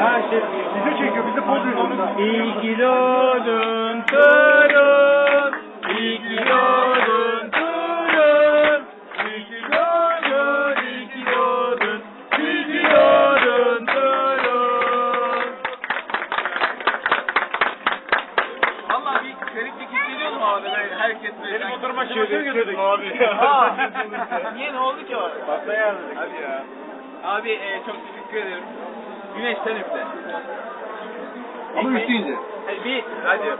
Ha şey, bizi çekiyor, bizi ki doğdun, iyi ki doğdun. İyi ki doğdun torun. Valla bir gariplik hissediyor mu abi böyle herkes böyle? Benim oturma şöyle götürdük abi. Niye ne oldu ki o? Pasta yazdık. Hadi ya. Abi e, çok teşekkür ederim. Güneş sen üfle. Ama. Hadi bir, hadi.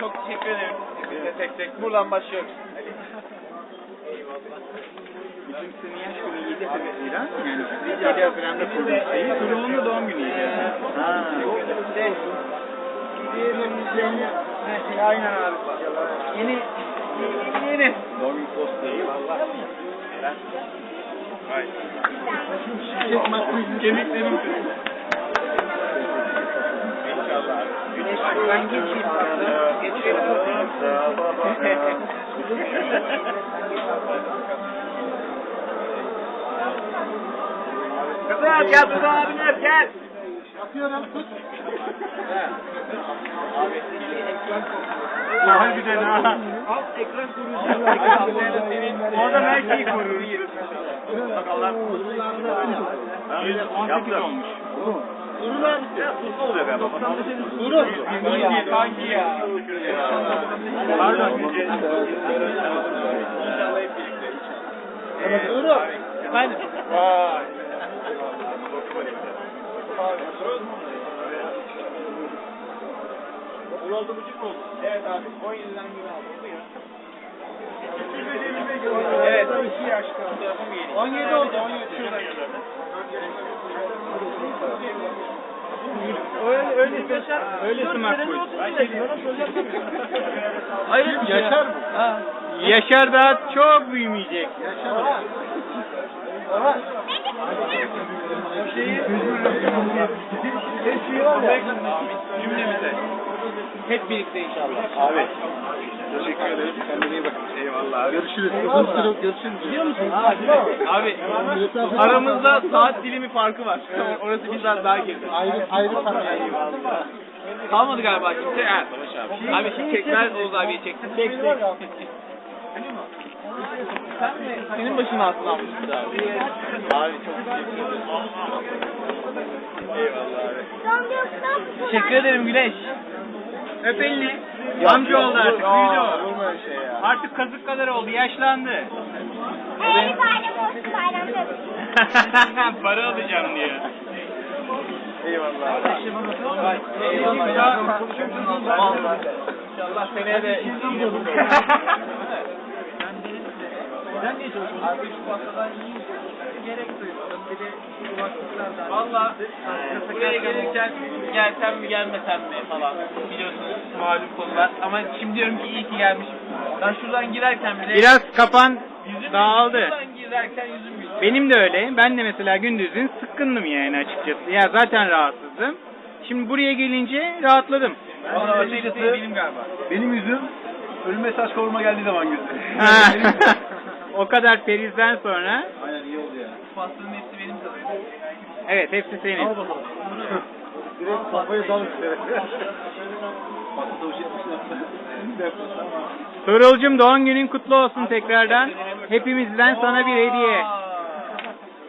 çok teşekkür ederim. Hepinize tek tek. Buradan başlıyoruz. Bizim senin yaş günü 7 Haziran. Yani 7 Haziran'da kurduğu şeyi. Turuğunun da doğum günüydü. Ha. Şey, Aynen abi. Yeni yeni. Doğum günü postayı valla. Vay. Kemiklerim İnşallah. Güneş ben geçeyim. Geçelim. Kızım gel burada abiler gel. Harbiden ha. Al ekran koruyucu. Orada şeyi koruyor. Sakallar. 118 olmuş. Kurular biraz tuzlu oluyor galiba. Kuru. Kanki kanki ya. Pardon. İnşallah hep birlikte. Kuru. Efendim. Vay. Oldu buçuk oldu. Evet abi. 17'den biri aldı. Evet. 2 yaş kaldı. 17 oldu. 17. Şurada. Öyle öyle öylesi makbul. Hayır. Yaşar mı? Ha. Yaşar daha çok büyümeyecek. Cümlemize. Hep birlikte inşallah. Abi. Teşekkür ederim. Kendine iyi bak. Eyvallah abi. Görüşürüz. Görüşürüz. Görüşürüz. Biliyor musun? Abi aramızda saat dilimi farkı var. Orası biraz daha girdi. Ayrı ayrı sana. Kalmadı galiba kimse. Ha, Savaş abi. Abi şimdi tekrar Oğuz abiye çeksin. Çek çek. Sen mi? Senin başın altına almıştı abi. Abi çok teşekkür ederim. Eyvallah abi. Teşekkür ederim Güneş. Öp elini. Amca oldu artık. Büyüdü o. Vurma öyle şey ya. Artık kazık kadar oldu. Yaşlandı. Hey bayram olsun bayramda. Para alacağım diyor. Eyvallah. Eyvallah. Vallahi. İnşallah seneye de Sen niye çalışıyorsun? Abi şu pastadan yiyeyim. Gerek duymadım. Bir de kulaklıklardan. Valla buraya gelirken gelsem mi gelmesem mi falan. Biliyorsunuz malum konular. Ama şimdi diyorum ki iyi ki gelmişim. Ben şuradan girerken bile... Biraz kafan yüzüm, dağıldı. Şuradan girerken yüzüm gülüyor. Benim de öyle. Ben de mesela gündüzün sıkkındım yani açıkçası. Ya zaten rahatsızdım. Şimdi buraya gelince rahatladım. Valla açıkçası benim galiba. benim yüzüm ölüm mesaj kavurma geldiği zaman. Ha. o kadar perizden sonra iyi oldu ya. Pastanın hepsi benim tabii. evet hepsi senin. Al bakalım. Direkt kafayı sal üstüne. Doğum günün kutlu olsun tekrardan. Hepimizden sana bir hediye.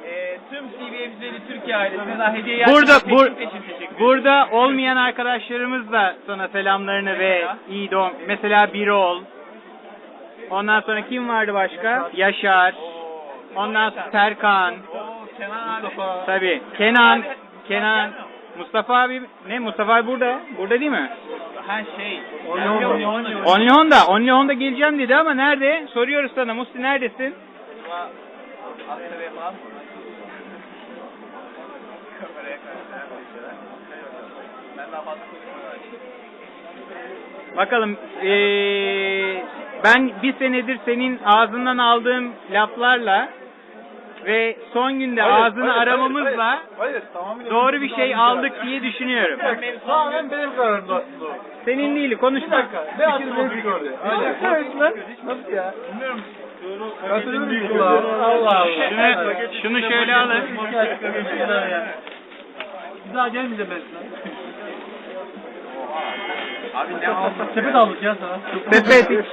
Ee, tüm CBM'leri Türkiye ailesine daha hediye Burada bur, teşekkür ederim. burada olmayan arkadaşlarımız da sana selamlarını ve iyi doğum. Mesela Birol. Ondan sonra kim vardı başka? Yaşar. Ondan sonra Serkan. Kenan abi. Tabii. Kenan. Kenan. Mustafa abi ne? Mustafa abi burada. Burada değil mi? Ha şey. Only Honda. Only Honda. Geleceğim dedi ama nerede? Soruyoruz sana. Musti neredesin? Bakalım eee, ben bir senedir senin ağzından aldığım laflarla ve son günde ağzını aramamızla Hayır, hayır, tamamıyla doğru bir şey aldık diye düşünüyorum. Tamamen benim kararımda aslında. Senin değil konuşma. Ne yaptın benim gördü? Nasıl ya? Bilmiyorum. Allah Allah. Şunu, şunu şöyle alın. Bir daha gelmeyeceğim ben Abi ne aldın? Sepet aldık ya sana. Sepet. Bir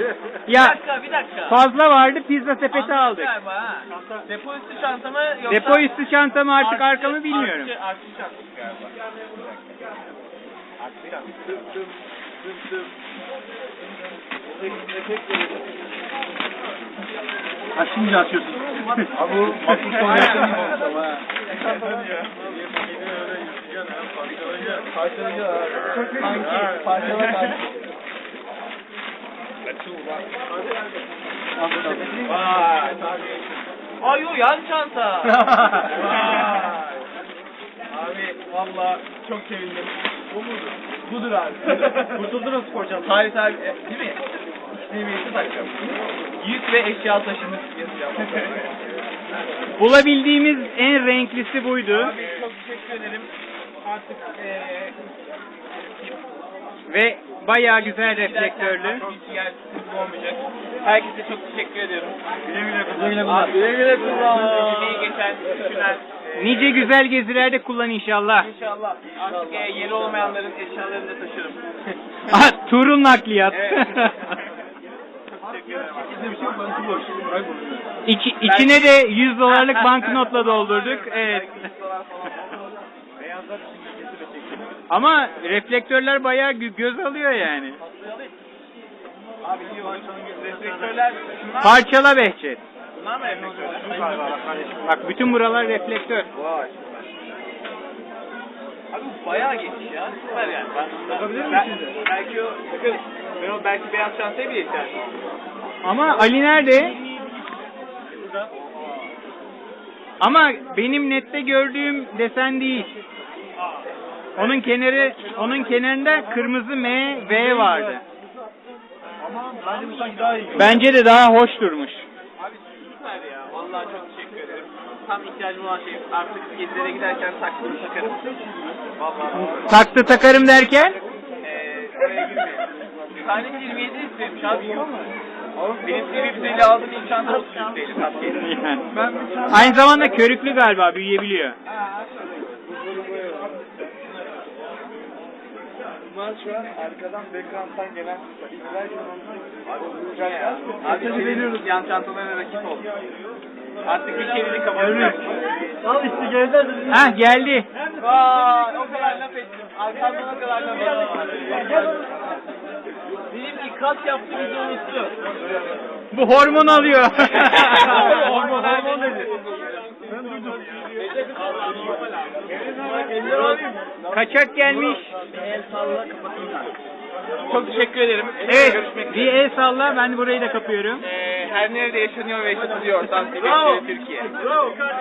Ya dakika bir dakika. fazla vardı pizza sepeti aldık. Galiba. Depo üstü çanta mı yoksa? Depo üstü çantamı artık Artçı- arkamı bilmiyorum. Artçı, artçı çantası galiba. Ha şimdi açıyorsun. Abi bu makbul son yaptığın gibi ha. Sanki parçala kanki. Vay. Ay yo yan çanta. Abi valla çok sevindim. Bu mudur? Budur abi. Kurtuldunuz spor çantası. Halit abi e, değil mi? İstemiyeti takacağım. Yük ve eşya taşımış yazacağım. Bulabildiğimiz en renklisi buydu. Abi çok teşekkür ederim. Artık eee Ve bayağı güzel reflektörlü. Olmayacak. Herkese çok teşekkür ediyorum. Güle güle kullan. Güle güle kullan. Güle güle kullan. Geçen, düşünen. Nice güzel gezilerde kullan inşallah. İnşallah. Artık eee, yeri olmayanların eşyalarını da taşırım. Ah, Tuğrul nakliyat. Evet. Teşekkür ederim. Şey. İki, içine de 100 dolarlık banknotla doldurduk. Evet. Beyazlar için gecesi de çektim. Ama reflektörler bayağı gö- göz alıyor yani. Abi iyi. Reflektörler şunlar Parçala Behçet. Bunlar mı reflektörler? Bak bütün buralar reflektör. Vay. Abi bu bayağı geniş ya. Süper yani. Ben, Bakabilir ben- miyim size? Belki o bakarız. Ben o belki beyaz çantaya bile ihtiyacım. Ama Ali nerede? Ama benim nette gördüğüm desen değil. Onun kenarı, onun kenarında kırmızı M, V vardı. Bence de daha hoş durmuş. Abi süper ya. Vallahi çok teşekkür ederim. Tam ihtiyacım olan şey. Artık gezilere giderken taktığımı takarım. Vallahi. Taktı takarım derken Eee oraya girmeyin. Tane 27 istemiş abi. Yok mu? Benim TV aldığım ilk çanta 33 değil. Yani. Aynı zamanda körüklü galiba büyüyebiliyor. Bunlar şu an arkadan background'dan gelen. Abi veriyoruz. Yan çantalarına rakip ol. Artık bir çevirdik kapatacağım. Al işte geldiler Ha geldi. Vay o kadar laf ettim. Arkamdan o kadar laf ettim. Benim ikaz yaptığımızı unuttu. Bu hormon alıyor. Hormon hormon dedi. Kaçak gelmiş. Çok teşekkür ederim. Evet. Bir el salla ben burayı da kapıyorum. Ee, her nerede yaşanıyor ve yaşatılıyor. Dans Türkiye.